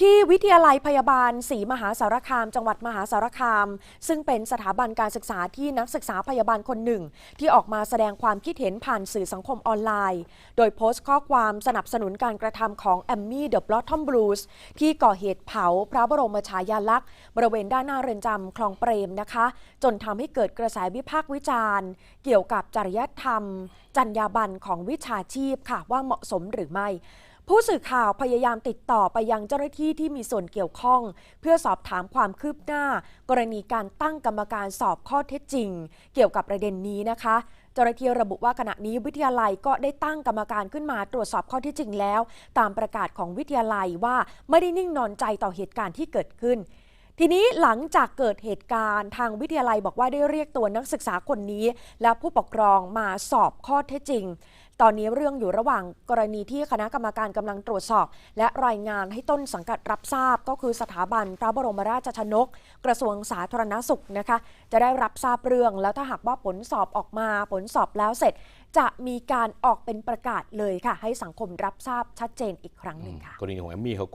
ที่วิทยาลัยพยาบาลศรีมหาสารคาม จังหวัดมหาสารคาม ซึ่งเป็นสถาบันการศึกษาที่นักศึกษาพยาบาลคนหนึ่ง ที่ออกมาแสดงความคิดเห็นผ่านสื่อสังคมออนไลน์ โดยโพสต์ข้อความสนับสนุนการกระทำของแอมมี่เดอะบลอททอมบลูสที่ก่อเหตุเผาพระบรมฉายาลักษณ์ บริเวณด้านหน้าเรือนจำคลองเปรมนะคะ จนทำให้เกิดกระแสวิพากษ์วิจารณ์ เกี่ยวกับจริยธรรม จรรยาบรรณของวิชาชีพค่ะว่าเหมาะสมหรือไม่ ผู้สื่อข่าวพยายามติดต่อไปยังเจ้าหน้าที่ที่มีส่วนเกี่ยวข้อง เพื่อสอบถามความคืบหน้า กรณีการตั้งกรรมการสอบข้อเท็จจริง เกี่ยวกับประเด็นนี้นะคะเจ้าหน้าที่ระบุว่าขณะนี้วิทยาลัยก็ได้ตั้งกรรมการขึ้นมาตรวจสอบข้อเท็จจริงแล้ว ตามประกาศของวิทยาลัยว่าไม่ได้นิ่งนอนใจต่อเหตุการณ์ที่เกิดขึ้น ทีนี้หลังจากเกิดเหตุการณ์ทางวิทยาลัยบอกว่าได้เรียกตัวนักศึกษาคนนี้ และผู้ปกครองมาสอบข้อเท็จจริง ตอนนี้เรื่องอยู่ระหว่างกรณีที่คณะกรรมการกำลังตรวจสอบ และรายงานให้ต้นสังกัดรับทราบ ก็คือสถาบันพระบรมราชชนก กระทรวงสาธารณสุขนะคะ จะได้รับทราบเรื่องแล้วถ้าหากว่าผลสอบออกมาผลสอบแล้วเสร็จ จะมีการออกเป็นประกาศเลยค่ะ ให้สังคมรับทราบชัดเจนอีกครั้งหนึ่งค่ะกรณีของแอมมี่เขาก็